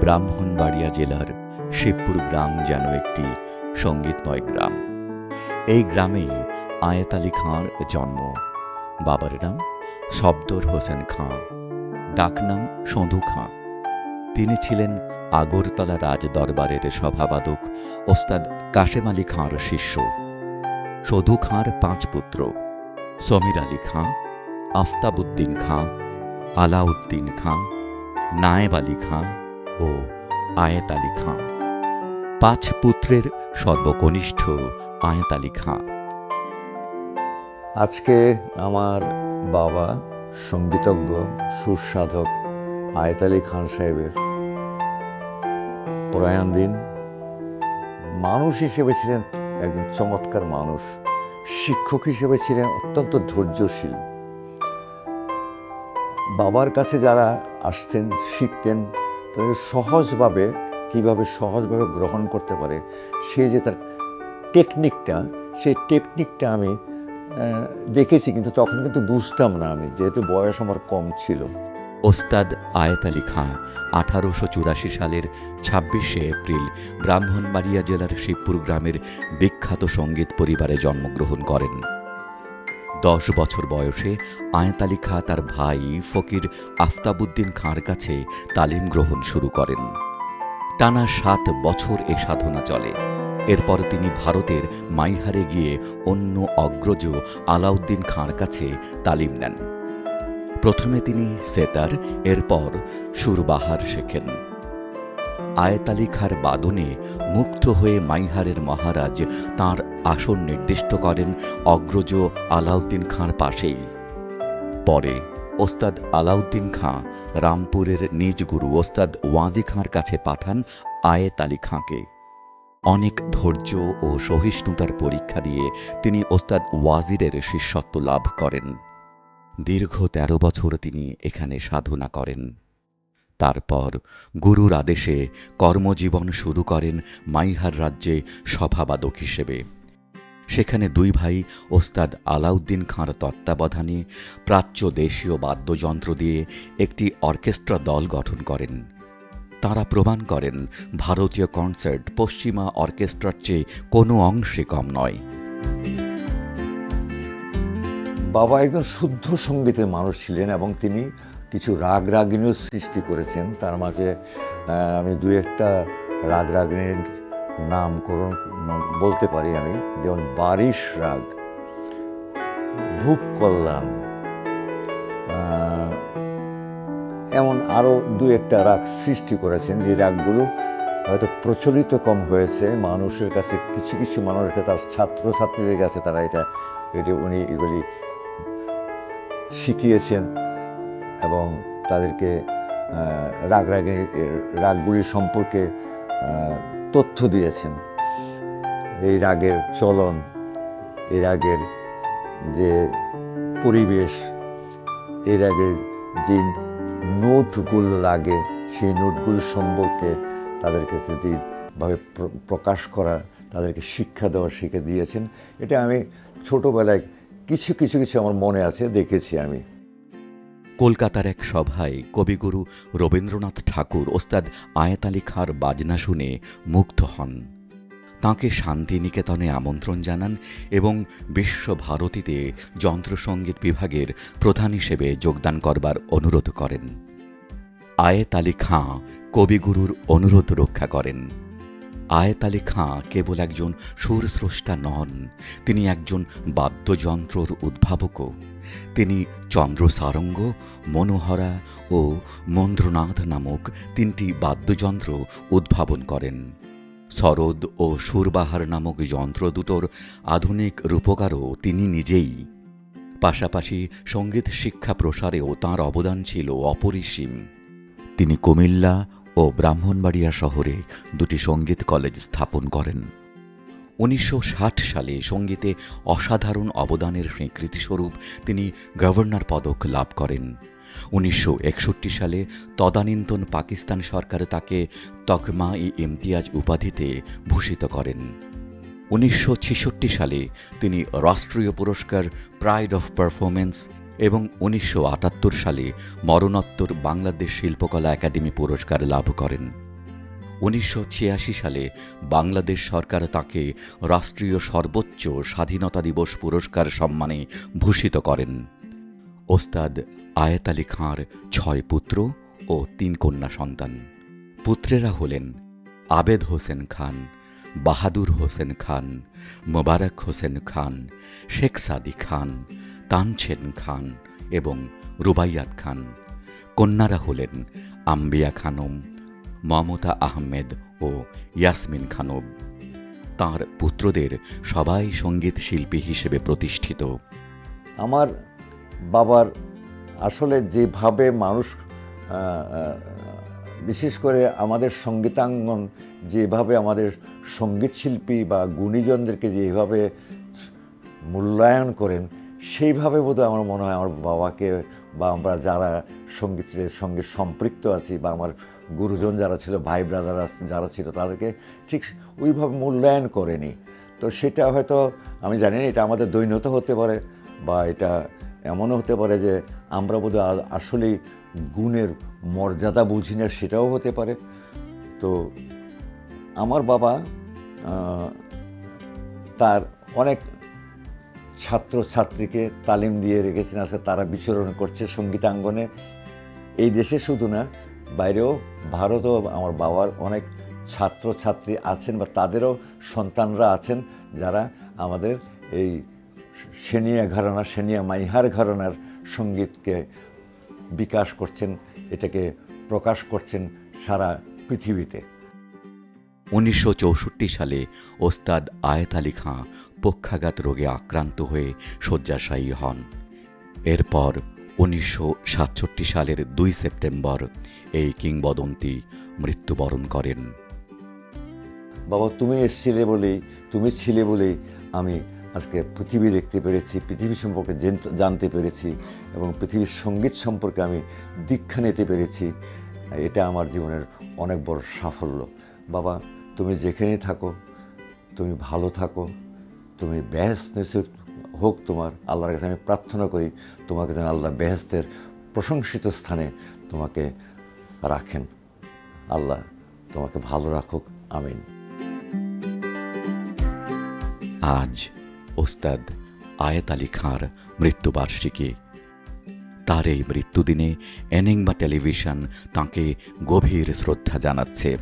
ব্রাহ্মণবাড়িয়া জেলার শিবপুর গ্রাম যেন একটি সঙ্গীতময় গ্রাম। এই গ্রামে আয়াত আলী খাঁর জন্ম। বাবার নাম শব্দর হোসেন খাঁ। ডাকনাম সন্ধু খাঁ। তিনি ছিলেন আগরতলা রাজ দরবারের সভাবাদক ওস্তাদ কাশেম আলী খাঁর শিষ্য। সধু খাঁর পাঁচ পুত্র, সমীর আলী খাঁ, আফতাবউদ্দিন খাঁ, আলাউদ্দিন খাঁ, নায়েব আলী খাঁ ও আয়েত আলী খাঁ। পাঁচ পুত্রের সর্বকনিষ্ঠ আয়েত আলী খাঁ। আজকে আমার বাবা সঙ্গীতজ্ঞ সুরসাধক আয়ত আলী খান সাহেবের প্রয়াণ দিন। মানুষ হিসেবে ছিলেন একজন চমৎকার মানুষ। শিক্ষক হিসেবে ছিলেন অত্যন্ত ধৈর্যশীল। বাবার কাছে যারা আসতেন, শিখতেন তাদের সহজভাবে, কীভাবে সহজভাবে গ্রহণ করতে পারে, সে যে তার টেকনিকটা সেই টেকনিকটা আমি দেখেছি, কিন্তু তখন কিন্তু বুঝতাম না আমি, যেহেতু বয়স আমার কম ছিল। ওস্তাদ আয়েত আলী খাঁ, আঠারোশো চুরাশি সালের ছাব্বিশে এপ্রিল, ব্রাহ্মণবাড়িয়া জেলার শিবপুর গ্রামের বিখ্যাত সংগীত পরিবারে জন্মগ্রহণ করেন। দশ বছর বয়সে আয়েত আলী খাঁ তার ভাই ফকির আফতাবুদ্দিন খাঁর কাছে তালিম গ্রহণ শুরু করেন। টানা সাত বছর এ সাধনা চলে। এরপর তিনি ভারতের মাইহারে গিয়ে অন্য অগ্রজ আলাউদ্দিন খাঁর কাছে তালিম নেন। প্রথমে তিনি সেতার, এরপর সুরবাহার শেখেন। আয়েত আলী খাঁর বাদনে মুগ্ধ হয়ে মাইহারের মহারাজ তার আসন নির্দিষ্ট করেন অগ্রজ আলাউদ্দিন খাঁর পাশেই। পরে ওস্তাদ আলাউদ্দিন খাঁ রামপুরের নিজ গুরু ওস্তাদ ওয়াজি খাঁর কাছে পাঠান আয়েত আলী খাঁকে। অনেক ধৈর্য ও সহিষ্ণুতার পরীক্ষা দিয়ে তিনি ওস্তাদ ওয়াজিরের শিষ্যত্ব লাভ করেন। দীর্ঘ তেরো বছর তিনি এখানে সাধনা করেন। তারপর গুরুর আদেশে কর্মজীবন শুরু করেন মাইহার রাজ্যে সভাবাদক হিসেবে। সেখানে দুই ভাই ওস্তাদ আলাউদ্দিন খাঁর তত্ত্বাবধানে প্রাচ্য দেশীয় বাদ্যযন্ত্র দিয়ে একটি অর্কেস্ট্রা দল গঠন করেন। তারা প্রমাণ করেন, ভারতীয় কনসার্ট পশ্চিমা অর্কেস্ট্রার চেয়ে কোনো অংশে কম নয়। বাবা একজন শুদ্ধ সঙ্গীতের মানুষ ছিলেন এবং তিনি কিছু রাগ রাগিনীও সৃষ্টি করেছেন। তার মাঝে আমি দু একটা রাগ রাগিনীর নামকরণ বলতে পারি আমি। যেমন বারিশ রাগ ভূপ কল্যাণ এমন আরও দু একটা রাগ সৃষ্টি করেছেন। যে রাগগুলো হয়তো প্রচলিত কম হয়েছে, মানুষের কাছে কিছু কিছু মানুষের কাছে, তার ছাত্রছাত্রীদের কাছে তারা এটা, এটি উনি এগুলি শিখিয়েছেন। এবং তাদেরকে রাগ রাগে রাগগুলির সম্পর্কে তথ্য দিয়েছেন। এই রাগের চলন, এই রাগের যে পরিবেশ, এই রাগের যে নোটগুলো লাগে, সেই নোটগুলো সম্পর্কে তাদেরকে যেভাবে প্র- প্রকাশ করা, তাদেরকে শিক্ষা দেওয়া শিখে দিয়েছেন। এটা আমি ছোটোবেলায় কিছু কিছু কিছু আমার মনে আছে, দেখেছি আমি। কলকাতার এক সভায় কবিগুরু রবীন্দ্রনাথ ঠাকুর ওস্তাদ আয়াত আলী খাঁর বাজনা শুনে মুগ্ধ হন। তাঁকে শান্তিনিকেতনে আমন্ত্রণ জানান এবং বিশ্বভারতীতে যন্ত্রসঙ্গীত বিভাগের প্রধান হিসেবে যোগদান করবার অনুরোধ করেন। আয়েত আলী খাঁ কবিগুরুর অনুরোধ রক্ষা করেন। আয়েত আলী খাঁ কেবল একজন সুরস্রষ্টা নন, তিনি একজন বাদ্যযন্ত্রর উদ্ভাবকও তিনি চন্দ্র সারঙ্গ, মনোহরা ও মন্দ্রনাথ নামক তিনটি বাদ্যযন্ত্র উদ্ভাবন করেন। সরদ ও সুরবাহার নামক যন্ত্র দুটোর আধুনিক রূপকারও তিনি নিজেই। পাশাপাশি সংগীত শিক্ষা প্রসারেও তাঁর অবদান ছিল অপরিসীম। তিনি কুমিল্লা ও ব্রাহ্মণবাড়িয়া শহরে দুটি সংগীত কলেজ স্থাপন করেন। উনিশশো ষাট সালে সঙ্গীতে অসাধারণ অবদানের স্বীকৃতিস্বরূপ তিনি গভর্নর পদক লাভ করেন। উনিশশো একষট্টি সালে তদানীন্তন পাকিস্তান সরকার তাকে তকমা ই ইমতিয়াজ উপাধিতে ভূষিত করেন। উনিশশো সালে তিনি রাষ্ট্রীয় পুরস্কার প্রাইড অফ পারফরমেন্স এবং উনিশশো আটাত্তর সালে মরণোত্তর বাংলাদেশ শিল্পকলা একাডেমি পুরস্কার লাভ করেন। উনিশশো ছিয়াশি সালে বাংলাদেশ সরকার তাকে রাষ্ট্রীয় সর্বোচ্চ স্বাধীনতা দিবস পুরস্কার সম্মানে ভূষিত করেন। ওস্তাদ আয়েত আলী খাঁর ছয় পুত্র ও তিন কন্যা সন্তান। পুত্রেরা হলেন আবেদ হোসেন খান, বাহাদুর হোসেন খান, মোবারক হোসেন খান, শেখ সাদি খান তানছেন খান এবং রুবাইয়াত খান। কন্যারা হলেন আম্বিয়া খানম, মমতা আহমেদ ও ইয়াসমিন খানম। তাঁর পুত্রদের সবাই সংগীত শিল্পী হিসেবে প্রতিষ্ঠিত। আমার বাবার আসলে যেভাবে মানুষ বিশেষ করে আমাদের সঙ্গীতাঙ্গন যেভাবে আমাদের সংগীত শিল্পী বা গুণীজনদেরকে যেভাবে মূল্যায়ন করেন সেইভাবে বোধহয় আমার মনে হয় আমার বাবাকে বা আমরা যারা সঙ্গীতের সঙ্গে সম্পৃক্ত আছি বা আমার গুরুজন যারা ছিল, ভাই ব্রাদার যারা ছিল, তাদেরকে ঠিক ওইভাবে মূল্যায়ন করেনি। তো সেটা হয়তো, আমি জানি না, এটা আমাদের দৈন্যতা হতে পারে বা এটা এমনও হতে পারে যে আমরা বোধহয় আসলেই গুণের মর্যাদা বুঝি না, সেটাও হতে পারে। তো আমার বাবা তার অনেক ছাত্র ছাত্রীকে তালিম দিয়ে রেখেছেন আছে তারা বিচরণ করছে সঙ্গীতাঙ্গনে। এই দেশে শুধু না, বাইরেও ভারতেও আমার বাবার অনেক ছাত্র ছাত্রী আছেন বা তাদেরও সন্তানরা আছেন যারা আমাদের এই সেনিয়া ঘরানা সেনিয়া মাইহার ঘরানার সঙ্গীতকে বিকাশ করছেন, এটাকে প্রকাশ করছেন সারা পৃথিবীতে। উনিশশো চৌষট্টি সালে ওস্তাদ আয়েত আলী খাঁ পক্ষাঘাত রোগে আক্রান্ত হয়ে শয্যাশায়ী হন। এরপর উনিশশো সাতষট্টি সালের দুই সেপ্টেম্বর এই কিংবদন্তি মৃত্যুবরণ করেন। বাবা, তুমি এসেছিলে বলে তুমি ছিলে বলে আমি আজকে পৃথিবী দেখতে পেরেছি, পৃথিবী সম্পর্কে জানতে পেরেছি এবং পৃথিবীর সংগীত সম্পর্কে আমি দীক্ষা নিতে পেরেছি। এটা আমার জীবনের অনেক বড় সাফল্য। বাবা, তুমি যেখানেই থাকো, তুমি ভালো থাকো। তুমি বেহেস্ত হোক তোমার আল্লাহর কাছে। আমি প্রার্থনা করি তোমাকে যেন আল্লাহ বেহেস্তের প্রশংসিত স্থানে তোমাকে রাখেন। আল্লাহ তোমাকে ভালো রাখুক। আমিন। আজ ওস্তাদ আয়েত আলী খাঁর মৃত্যুবার্ষিকী। তার এই মৃত্যুদিনে এনিংমা টেলিভিশন তাঁকে গভীর শ্রদ্ধা জানাচ্ছে।